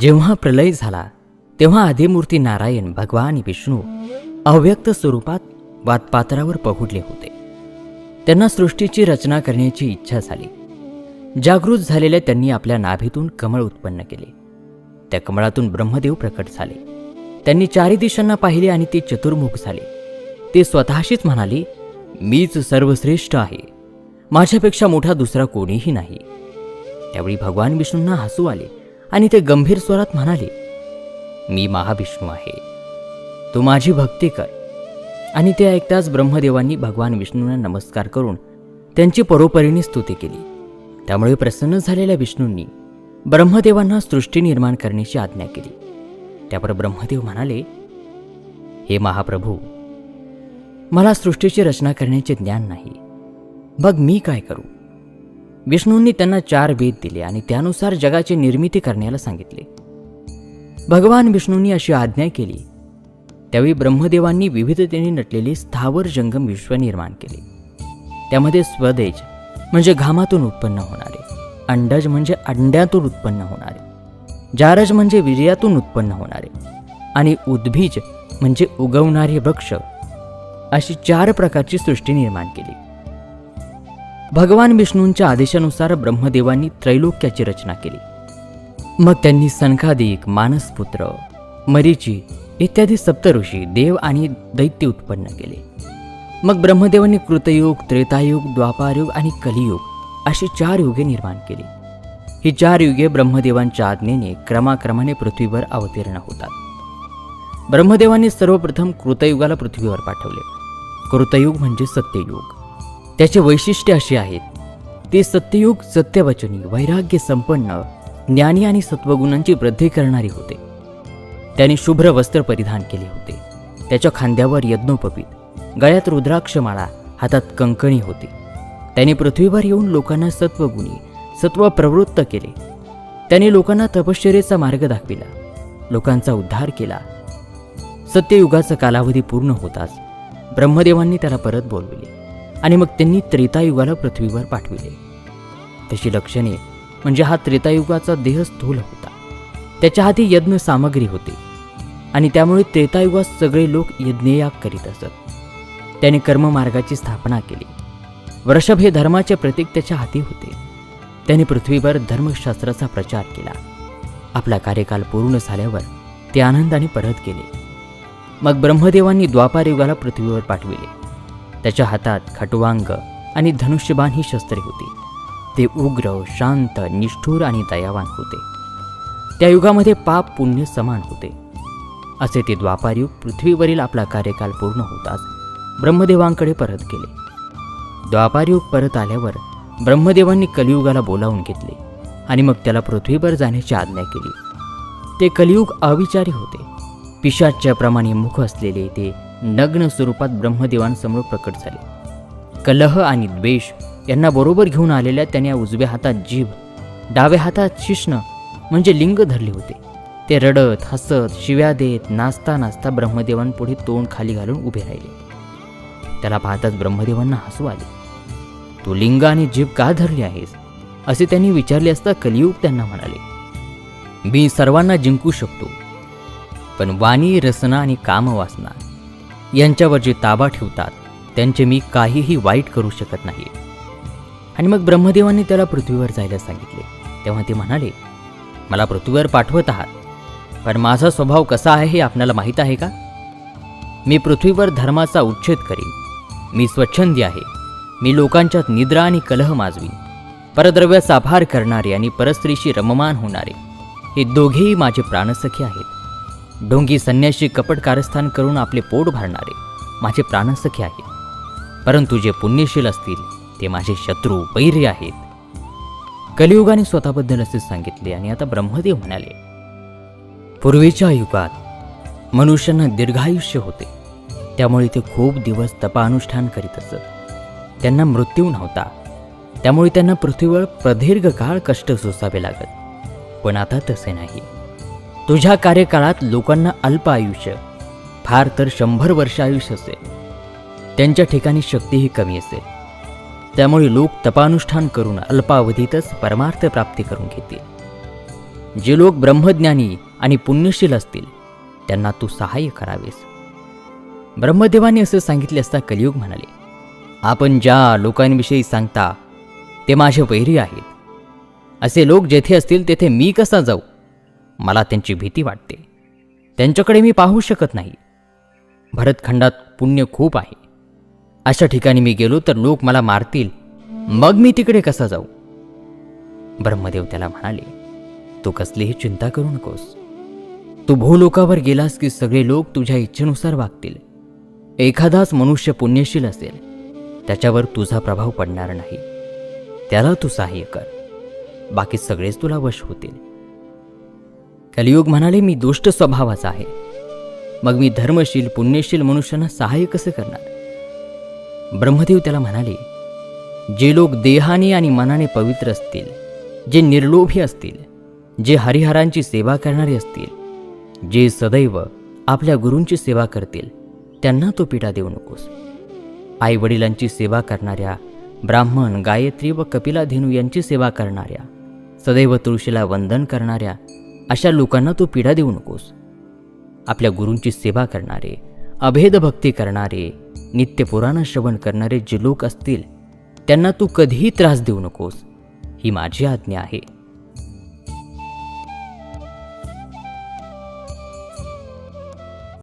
जेव्हा प्रलय झाला तेव्हा आदिमूर्ती नारायण भगवान विष्णू अव्यक्त स्वरूपात वातपात्रावर पहुडले होते. त्यांना सृष्टीची रचना करण्याची इच्छा झाली. जागृत झालेल्या त्यांनी आपल्या नाभीतून कमळ उत्पन्न केले. त्या कमळातून ब्रह्मदेव प्रकट झाले. त्यांनी चारी दिशांना पाहिले आणि ते चतुर्मुख झाले. ते स्वतःशीच म्हणाले मीच सर्वश्रेष्ठ आहे. माझ्यापेक्षा मोठा दुसरा कोणीही नाही. त्यावेळी भगवान विष्णूंना हसू आले. आणि ते गंभीर स्वरात म्हणाले मी महाविष्णू आहे. तू माझी भक्ती कर. आणि ते ऐकताच ब्रह्मदेवांनी भगवान विष्णूंना नमस्कार करून त्यांची परोपरीने स्तुती केली. त्यामुळे प्रसन्न झालेल्या विष्णूंनी ब्रह्मदेवांना सृष्टी निर्माण करण्याची आज्ञा केली. त्यावर ब्रह्मदेव म्हणाले हे महाप्रभू मला सृष्टीची रचना करण्याचे ज्ञान नाही. मग मी काय करू. विष्णूंनी त्यांना चार वेद दिले आणि त्यानुसार जगाची निर्मिती करण्याला सांगितले. भगवान विष्णूंनी अशी आज्ञा केली. त्यावेळी ब्रह्मदेवांनी विविधतेने नटलेले स्थावर जंगम विश्व निर्माण केले. त्यामध्ये स्वदेज म्हणजे घामातून उत्पन्न होणारे अंडज म्हणजे अंड्यातून उत्पन्न होणारे जारज म्हणजे विजयातून उत्पन्न होणारे आणि उद्भीज म्हणजे उगवणारे वृक्ष अशी चार प्रकारची सृष्टी निर्माण केली. भगवान विष्णूंच्या आदेशानुसार ब्रह्मदेवांनी त्रैलोक्याची रचना केली. मग त्यांनी सनखादिक मानसपुत्र मरीची इत्यादी सप्तऋषी देव आणि दैत्य उत्पन्न केले. मग ब्रह्मदेवांनी कृतयुग त्रेतायुग द्वापारयुग आणि कलियुग अशी चार युगे निर्माण केली. ही चार युगे ब्रह्मदेवांच्या आज्ञेने क्रमाक्रमाने पृथ्वीवर अवतीर्ण होतात. ब्रह्मदेवांनी सर्वप्रथम कृतयुगाला पृथ्वीवर पाठवले. कृतयुग म्हणजे सत्ययुग. त्याचे वैशिष्ट्य असे आहेत. ते सत्ययुग सत्यवचनी वैराग्य संपन्न ज्ञानी आणि सत्वगुणांची वृद्धी करणारे होते. त्याने शुभ्र वस्त्र परिधान केले होते. त्याच्या खांद्यावर यज्ञोपवीत गळ्यात रुद्राक्षमाळा हातात कंकणी होती. त्याने पृथ्वीवर येऊन लोकांना सत्वगुणी सत्व प्रवृत्त केले. त्याने लोकांना तपश्चर्याचा मार्ग दाखविला. लोकांचा उद्धार केला. सत्ययुगाचा कालावधी पूर्ण होताच ब्रह्मदेवांनी त्याला परत बोलविले. आणि मग त्यांनी त्रेतायुगाला पृथ्वीवर पाठविले. त्याची लक्षणे म्हणजे हा त्रेतायुगाचा देह स्थूल होता. त्याच्या हाती यज्ञ सामग्री होती. आणि त्यामुळे त्रेतायुगात सगळे लोक यज्ञयाग करीत असत. त्याने कर्ममार्गाची स्थापना केली. वृषभ हे धर्माचे प्रतीक त्याच्या हाती होते. त्याने पृथ्वीवर धर्मशास्त्राचा प्रचार केला. आपला कार्यकाल पूर्ण झाल्यावर ते आनंदाने परत गेले. मग ब्रह्मदेवांनी द्वापारयुगाला पृथ्वीवर पाठविले. त्याच्या हातात खटवांग आणि धनुष्यबाण ही शस्त्रे होती. ते उग्र शांत निष्ठुर आणि दयावान होते. त्या युगामध्ये पाप पुण्य समान होते. असे ते द्वापारयुग पृथ्वीवरील आपला कार्यकाल पूर्ण होताच ब्रह्मदेवांकडे परत गेले. द्वापारयुग परत आल्यावर ब्रह्मदेवांनी कलियुगाला बोलावून घेतले आणि मग त्याला पृथ्वीवर जाण्याची आज्ञा केली. ते कलियुग अविचारी होते. पिशाच्याप्रमाणे मुख असलेले ते नग्न स्वरूपात ब्रह्मदेवांसमोर प्रकट झाले. कलह आणि द्वेष यांना बरोबर घेऊन आलेल्या त्याने उजव्या हातात जीभ डाव्या हातात शिष्ण म्हणजे लिंग धरले होते. ते रडत हसत शिव्या देत नाचता नाचता ब्रह्मदेवांपुढे तोंड खाली घालून उभे राहिले. त्याला पाहताच ब्रह्मदेवांना हसू आले. तू लिंग आणि जीभ का धरली आहेस? असे त्यांनी विचारले असता कलियुग त्यांना म्हणाले. मी सर्वांना जिंकू शकतो पण वाणी रसना आणि कामवासना यांच्यावर जे ताबा ठेवतात त्यांचे मी काहीही वाईट करू शकत नाही. आणि मग ब्रह्मदेवांनी त्याला पृथ्वीवर जायला सांगितले. तेव्हा ते म्हणाले मला पृथ्वीवर पाठवत आहात पण माझा स्वभाव कसा आहे हे आपल्याला माहीत आहे का? मी पृथ्वीवर धर्माचा उच्छेद करीन. मी स्वच्छंदी आहे. मी लोकांच्यात निद्रा आणि कलह माजवीन. परद्रव्याचा आभार करणारे आणि परस्त्रीशी रममान होणारे. हे दोघेही माझे प्राणसखी आहेत. ढोंगी संन्याशी कपट कारस्थान करून आपले पोट भरणारे. माझे प्राणसखी आहेत. परंतु जे पुण्यशील असतील ते माझे शत्रू वैर्य आहेत. कलियुगाने स्वतःबद्दल असे सांगितले आणि आता ब्रह्मदेव म्हणाले पूर्वीच्या युगात मनुष्यांना दीर्घायुष्य होते. त्यामुळे ते खूप दिवस तपानुष्ठान करीत असत. त्यांना मृत्यू नव्हता. त्यामुळे त्यांना पृथ्वीवर प्रदीर्घ काळ कष्ट सोसावे लागत. पण आता तसे नाही. तुझ्या कार्यकाळात लोकांना अल्प आयुष्य फार तर शंभर वर्ष आयुष्य असेल त्यांच्या ठिकाणी शक्तीही कमी असेल त्यामुळे लोक तपानुष्ठान करून अल्पावधीतच परमार्थ प्राप्ती करून घेतील. जे लोक ब्रह्मज्ञानी आणि पुण्यशील असतील त्यांना तू सहाय्य करावेस. ब्रह्मदेवाने असं सांगितले असता कलियुग म्हणाले आपण ज्या लोकांविषयी सांगता ते माझे वैरी आहेत. असे लोक जेथे असतील तेथे मी कसा जाऊ? मला त्यांची भीती वाटते. त्यांच्याकडे मी पाहू शकत नाही. भरतखंडात पुण्य खूप आहे. अशा ठिकाणी मी गेलो तर लोक मला मारतील. मग मी तिकडे कसा जाऊ? ब्रह्मदेव त्याला म्हणाले तू कसलीही चिंता करू नकोस. तू भूलोकावर गेलास की सगळे लोक तुझ्या इच्छेनुसार वागतील. एखादाच मनुष्य पुण्यशील असेल. त्याच्यावर तुझा प्रभाव पडणार नाही. त्याला तू सहाय्य कर. बाकी सगळेच तुला वश होतील. कलियुग म्हणाले मी दुष्ट स्वभावाचा आहे. मग मी धर्मशील पुण्यशील मनुष्यांना सहाय्य कसं करणार? ब्रह्मदेव त्याला म्हणाले जे लोक देहाने आणि मनाने पवित्र असतील जे निर्लोभी असतील जे हरिहरांची सेवा करणारे असतील जे सदैव आपल्या गुरूंची सेवा करतील त्यांना तो पिढा देऊ नकोस. आई वडिलांची सेवा करणाऱ्या ब्राह्मण गायत्री व कपिला धेनू यांची सेवा करणाऱ्या सदैव तुळशीला वंदन करणाऱ्या अशा लोकांना तू पीडा देऊ नकोस. आपल्या गुरूंची सेवा करणारे अभेद भक्ती करणारे नित्य पुराण श्रवण करणारे जे लोक असतील त्यांना तू कधीही त्रास देऊ नकोस. ही माझी आज्ञा आहे.